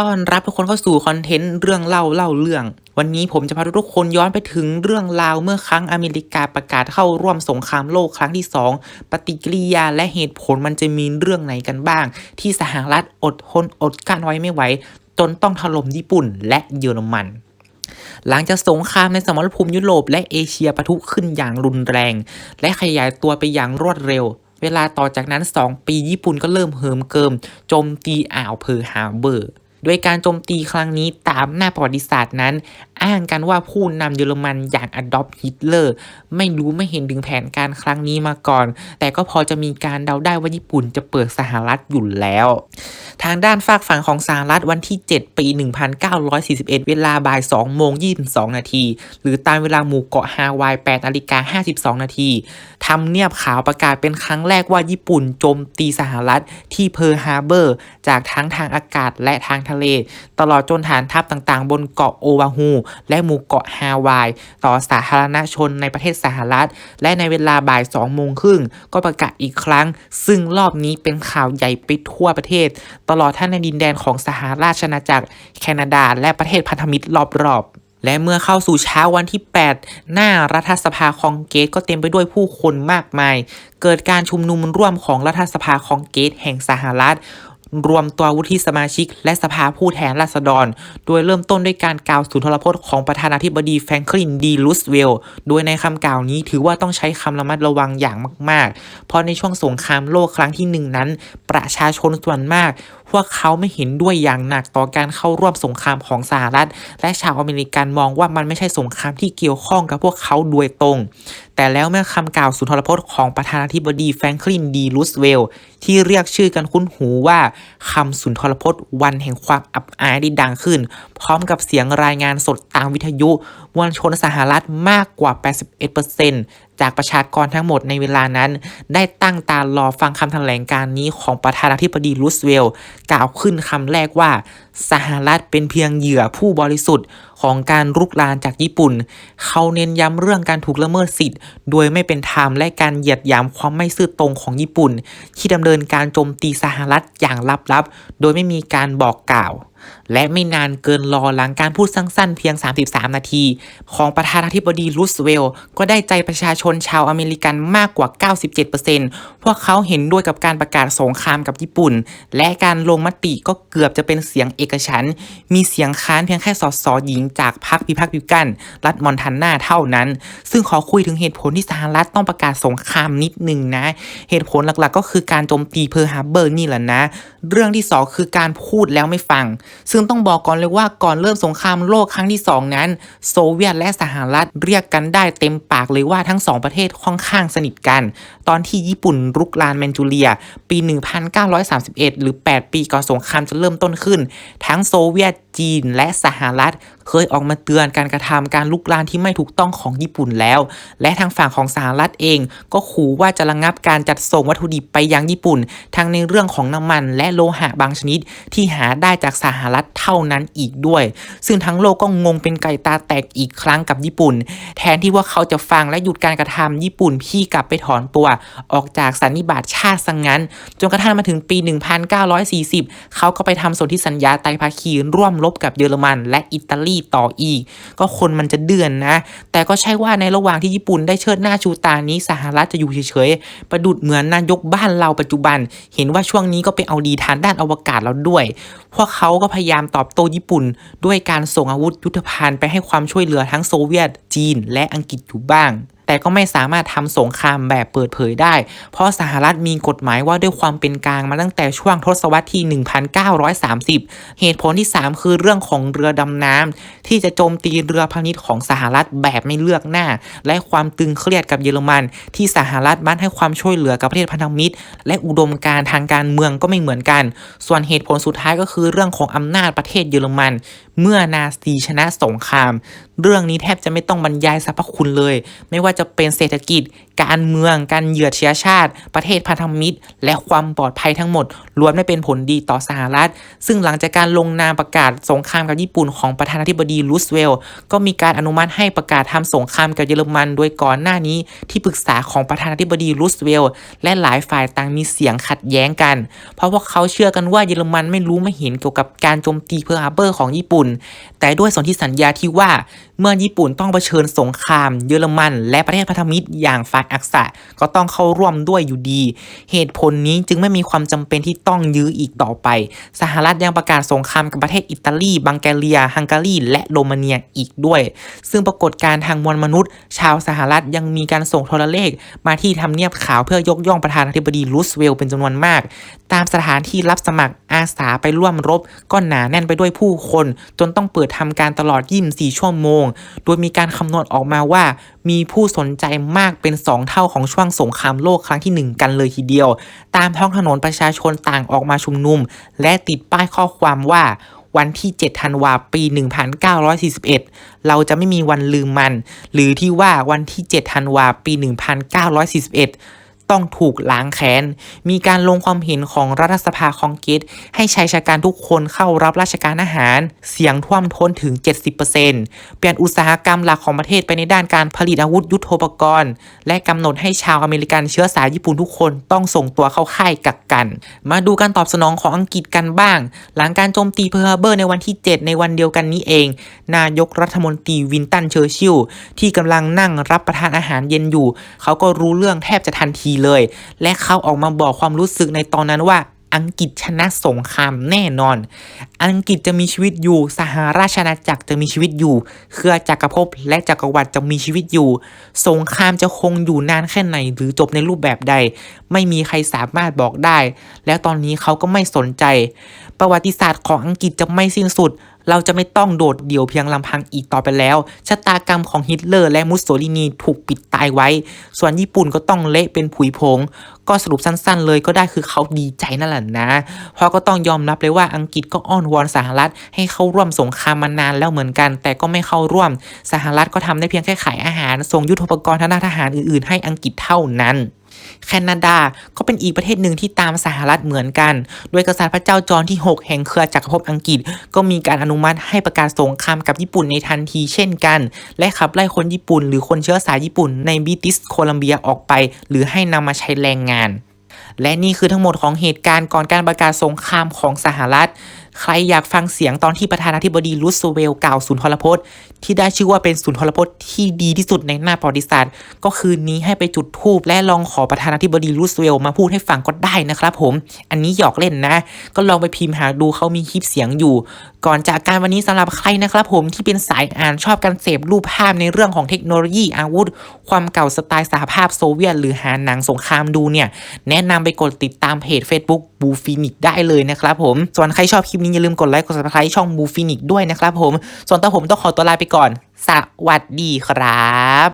ต้อนรับทุกคนเข้าสู่คอนเทนต์เรื่องเล่าเล่าเรื่อง วันนี้ผมจะพาทุกคนย้อนไปถึงเรื่องราวเมื่อครั้งอเมริกาประกาศเข้าร่วมสงครามโลกครั้งที่ 2 ปฏิกิริยาและเหตุผลมันจะมีเรื่องไหนกันบ้าง ที่สหรัฐอดทนอดกั้นไว้ไม่ไหวจนต้องถล่มญี่ปุ่นและเยอรมันหลังจากสงครามในสมรภูมิยุโรปและเอเชียปะทุขึ้นอย่างรุนแรง และขยายตัวไปอย่างรวดเร็ว เวลาต่อจากนั้น 2 ปีญี่ปุ่นก็เริ่มเหิมเกิมโจมตีอ่าวเพิร์ฮาเบอร์ โดยการโจมตีครั้งนี้ตามหน้าประวัติศาสตร์นั้น อ้างกันว่าผู้นำเยอรมันอย่างอดอล์ฟฮิตเลอร์ไม่รู้ไม่เห็นถึงแผนการครั้งนี้มาก่อน แต่ก็พอจะมีการเดาได้ว่าญี่ปุ่นจะเปิดสหรัฐอยู่แล้ว ทางด้านฝากฝั่งของสหรัฐวันที่ 7 ปี 1941 เวลาบ่าย2โมง22 นาที หรือตามเวลาหมู่เกาะฮาวาย8นาฬิกา52 นาทีทำเนียบขาวประกาศเป็นครั้งแรกว่าญี่ปุ่นโจมตีสหรัฐที่เพิร์ฮาร์เบอร์ จากทั้งทางอากาศและทางทะเล ตลอดจนฐานทัพต่างๆ บนเกาะโอวาฮูและหมู่เกาะฮาวาย ต่อสาธารณชนในประเทศสหรัฐ และในเวลาบ่าย2โมงครึ่งก็ประกาศอีกครั้ง ซึ่งรอบนี้เป็นข่าวใหญ่ไปทั่วประเทศ ตลอดทั้งในดินแดนของสหราชอาณาจักร แคนาดา และประเทศพันธมิตรรอบๆและเมื่อเข้าสู่เช้าวันที่ 8 หน้ารัฐสภาคองเกตก็เต็มไปด้วยผู้คนมากมาย เกิดการชุมนุมร่วมของรัฐสภาคองเกตแห่งสหรัฐ รวมตัววุฒิสมาชิก และสภาผู้แทนราษฎร โดยเริ่มต้นด้วยการกล่าวสุนทรพจน์ของประธานาธิบดีแฟรงคลินดีรูสเวลล์โดยในคำกล่าวนี้ถือว่าต้องใช้คำระมัดระวังอย่างมาก ๆ เพราะในช่วงสงครามโลกครั้งที่หนึ่งนั้น ประชาชนส่วนมากพวกเขาไม่เห็นด้วยอย่างหนักต่อการเข้าร่วมสงครามของสหรัฐ และชาวอเมริกันมองว่ามันไม่ใช่สงครามที่เกี่ยวข้องกับพวกเขาโดยตรง แต่แล้วเมื่อคำกล่าวสุนทรพจน์ของประธานาธิบดีแฟรงคลินดีรูสเวลล์ที่เรียกชื่อกันคุ้นหูว่าคำสุนทรพจน์วันแห่งความอับอายได้ดังขึ้น พร้อมกับเสียงรายงานสดตามวิทยุมวลชนสหรัฐมากกว่า 81% จากประชากรทั้งหมดในเวลานั้น ได้ตั้งตารอฟังคำแถลงการนี้ของประธานาธิบดีรูสเวลล์กล่าวขึ้นคำแรกว่า สหรัฐเป็นเพียงเหยื่อผู้บริสุทธิ์ของการรุกรานจากญี่ปุ่น เขาเน้นย้ำเรื่องการถูกละเมิดสิทธิ์ โดยไม่เป็นธรรมและการเหยียดหยามความไม่ซื่อตรงของญี่ปุ่น ที่ดำเนินการโจมตีสหรัฐอย่างลับๆ โดยไม่มีการบอกกล่าว และไม่นานเกินรอหลังการพูดสั้นๆ เพียง 33 นาที ของประธานาธิบดีรูสเวลล์ก็ได้ใจประชาชนชาวอเมริกันมากกว่า 97%พวกเขาเห็นด้วยกับการประกาศสงครามกับญี่ปุ่น และการลงมติก็เกือบจะเป็นเสียงเอกฉัน มีเสียงค้านเพียงแค่สสหญิงจากพรรคพิพักษ์พิกัน รัฐมอนทันนาเท่านั้น ซึ่งขอคุยถึงเหตุผลที่สหรัฐต้องประกาศสงครามนิดนึงนะ เหตุผลหลักๆ ก็คือการโจมตีเพิร์ฮาร์เบอร์นี่แหละนะ เรื่องที่สองคือการพูดแล้วไม่ฟังซึ่งต้องบอกก่อนเลยว่าก่อนเริ่มสงครามโลกครั้งที่ 2 นั้น โซเวียตและสหรัฐเรียกกันได้เต็มปากเลยว่าทั้งสองประเทศค่อนข้างสนิทกัน ตอนที่ญี่ปุ่นรุกรานแมนจูเรีย ปี 1931 หรือ 8 ปีก่อนสงครามจะเริ่มต้นขึ้น ทั้งโซเวียต จีนและสหรัฐ เคยออกมาเตือนการกระทำการลุกรานที่ไม่ถูกต้องของญี่ปุ่นแล้ว และทางฝั่งของสหรัฐเองก็ขู่ว่าจะระงับการจัดส่งวัตถุดิบไปยังญี่ปุ่น ทั้งในเรื่องของน้ำมันและโลหะบางชนิด ที่หาได้จากสหรัฐเท่านั้นอีกด้วย ซึ่งทั้งโลกก็งงเป็นไก่ตาแตกอีกครั้งกับญี่ปุ่น แทนที่ว่าเขาจะฟังและหยุดการกระทำญี่ปุ่นพี่กลับไปถอนตัวออกจากสันนิบาตชาติสังงั้น จนกระทั่งมาถึงปี 1940 เขาก็ไปทำสนธิสัญญาไตรภาคีร่วมรบกับเยอรมัน และอิตาลีต่ออีก ก็คนมันจะเดือนนะ แต่ก็ใช่ว่าในระหว่างที่ญี่ปุ่นได้เชิดหน้าชูตานี้สหรัฐจะอยู่เฉยๆ ประดุดเหมือนนายกบ้านเราปัจจุบัน เห็นว่าช่วงนี้ก็ไปเอาดีทางด้านอวกาศแล้วด้วย พวกเขาก็พยายามตอบโต้ญี่ปุ่น ด้วยการส่งอาวุธยุทโธภัณฑ์ไปให้ความช่วยเหลือทั้งโซเวียต จีน และอังกฤษอยู่บ้าง แต่ก็ไม่สามารถทำสงครามแบบเปิดเผยได้ เพราะสหรัฐมีกฎหมายว่าด้วยความเป็นกลางมาตั้งแต่ช่วงทศวรรษที่ 1930 เหตุผลที่ 3 คือเรื่องของเรือดำน้ำที่จะโจมตีเรือพาณิชย์ของสหรัฐแบบไม่เลือกหน้า และความตึงเครียดกับเยอรมัน ที่สหรัฐบ้านให้ความช่วยเหลือกับประเทศพันธมิตร และอุดมการณ์ทางการเมืองก็ไม่เหมือนกัน ส่วนเหตุผลสุดท้ายก็คือเรื่องของอำนาจประเทศเยอรมันเมื่อนาซีชนะสงคราม เรื่องนี้แทบจะไม่ต้องบรรยายสรรพคุณเลย ไม่ว่าจะเป็นเศรษฐกิจ การเมือง การเหยียดเชื้อชาติ ประเทศพันธมิตร และความปลอดภัยทั้งหมดล้วนไม่เป็นผลดีต่อสหรัฐ ซึ่งหลังจากการลงนามประกาศสงครามกับญี่ปุ่นของประธานาธิบดีรูสเวลต์ก็มีการอนุมัติให้ประกาศทำสงครามกับเยอรมัน โดยก่อนหน้านี้ที่ปรึกษาของประธานาธิบดีรูสเวลต์และหลายฝ่ายต่างมีเสียงขัดแย้งกัน เพราะว่าเขาเชื่อกันว่าเยอรมันไม่รู้ไม่เห็นเกี่ยวกับการโจมตีเพิร์ลฮาร์เบอร์ของญี่ปุ่นแต่ด้วยสนธิสัญญาที่ว่าเมื่อญี่ปุ่นต้องเผชิญสงครามเยอรมัน และประเทศพันธมิตรอย่างฝ่ายอักษะก็ต้องเข้าร่วมด้วยอยู่ดี เหตุผลนี้จึงไม่มีความจำเป็นที่ต้องยื้ออีกต่อไป สหรัฐยังประกาศสงครามกับประเทศอิตาลีบังแกเรีย ฮังการี และโรมาเนียอีกด้วย ซึ่งปรากฏการทางมวลมนุษย์ ชาวสหรัฐยังมีการส่งโทรเลข มาที่ทำเนียบขาวเพื่อยกย่องประธานาธิบดีรูสเวลต์เป็นจำนวนมาก ตามสถานที่รับสมัครอาสาไปร่วมรบก็หนาแน่นไปด้วยผู้คนจนต้องเปิดทำการตลอด 24 ชั่วโมง โดยมีการคำนวณออกมาว่า มีผู้สนใจมากเป็น 2 เท่าของช่วงสงครามโลกครั้งที่ 1 กันเลยทีเดียว ตามท้องถนนประชาชนต่างออกมาชุมนุม และติดป้ายข้อความว่าวันที่ 7 ธันวาปี 1941 เราจะไม่มีวันลืมมัน หรือที่ว่าวันที่ 7 ธันวาปี 1941 ต้องถูกล้างแค้น มีการลงความเห็นของรัฐสภาคองเกรสให้ชายชะกันทุกคนเข้ารับราชการอาหาร เสียงท่วมท้นถึง 70%เปลี่ยนอุตสาหกรรมหลักของประเทศไปในด้านการผลิตอาวุธยุโทโธปกรณ์ และกำหนดให้ชาวอเมริกันเชื้อสายญี่ปุ่นทุกคนต้องส่งตัวเข้าค่ายกักกัน มาดูการตอบสนองของอังกฤษกันบ้าง หลังการโจมตีเพิร์ลฮเบอร์ในวันที่ 7 ในวันเดียวกันนี้เอง นายกรัฐมนตรีวินตันเชอร์ชิลล์ที่กำลังนั่งรับประทานอาหารเย็นอยู่ เขาก็รู้เรื่องแทบจะทันทีเลย และเขาออกมาบอกความรู้สึกในตอนนั้นว่าอังกฤษชนะสงครามแน่นอน อังกฤษจะมีชีวิตอยู่ สหราชอาณาจักรจะมีชีวิตอยู่ เครือจักรภพและจักรวรรดิจะมีชีวิตอยู่ สงครามจะคงอยู่นานแค่ไหนหรือจบในรูปแบบใด ไม่มีใครสามารถบอกได้ แล้วตอนนี้เขาก็ไม่สนใจ ประวัติศาสตร์ของอังกฤษจะไม่สิ้นสุด เราจะไม่ต้องโดดเดี่ยวเพียงลำพังอีกต่อไปแล้ว ชะตากรรมของฮิตเลอร์และมุสโสลินีถูกปิดตายไว้ ส่วนญี่ปุ่นก็ต้องเละเป็นผุยผง ก็สรุปสั้นๆเลยก็ได้คือเขาดีใจนั่นแหละนะ เพราะก็ต้องยอมรับเลยว่าอังกฤษก็อ้อนวอนสหรัฐ ให้เข้าร่วมสงครามมานานแล้วเหมือนกัน แต่ก็ไม่เข้าร่วม สหรัฐก็ทำได้เพียงแค่ขายอาหารส่งยุทโธปกรณ์ทางด้านทหารอื่นๆ ให้อังกฤษเท่านั้น แคนาดาก็เป็นอีกประเทศหนึ่งที่ตามสหรัฐเหมือนกัน โดยกษัตริย์พระเจ้าจอห์นที่ 6 แห่งเครือจักรภพอังกฤษ ก็มีการอนุมัติให้ประกาศสงครามกับญี่ปุ่นในทันทีเช่นกัน และขับไล่คนญี่ปุ่น หรือคนเชื้อสายญี่ปุ่นในบิติชโคลัมเบียออกไป หรือให้นำมาใช้แรงงาน และนี่คือทั้งหมดของเหตุการณ์ก่อนการประกาศสงครามของสหรัฐ ใครอยากฟังเสียงตอนที่ประธานาธิบดีรูสเวล์กล่าวสุนทรพจน์ที่ได้ชื่อว่าเป็นสุนทรพจน์ที่ดีที่สุดในหน้าประวัติศาสตร์ ก็คืนนี้ให้ไปจุดธูปและลองขอประธานาธิบดีรูสเวล์มาพูดให้ฟังก็ได้นะครับผม อันนี้หยอกเล่นนะ ก็ลองไปพิมพ์หาดูเขามีคลิปเสียงอยู่ ก่อนจากการวันนี้สำหรับใครนะครับผมที่เป็นสายอ่านชอบการเสพรูปภาพในเรื่องของเทคโนโลยีอาวุธ ความเก่าสไตล์สหภาพโซเวียต หรือหาหนังสงครามดูเนี่ยแนะนำไปกดติดตามเพจ Facebook บูฟินิกได้เลยนะครับผมส่วนใครชอบคลิปนี้อย่าลืมกดไลค์กด subscribe ช่องบูฟินิกด้วยนะครับผม ส่วนตัวผมต้องขอตัวลาไปก่อน สวัสดีครับ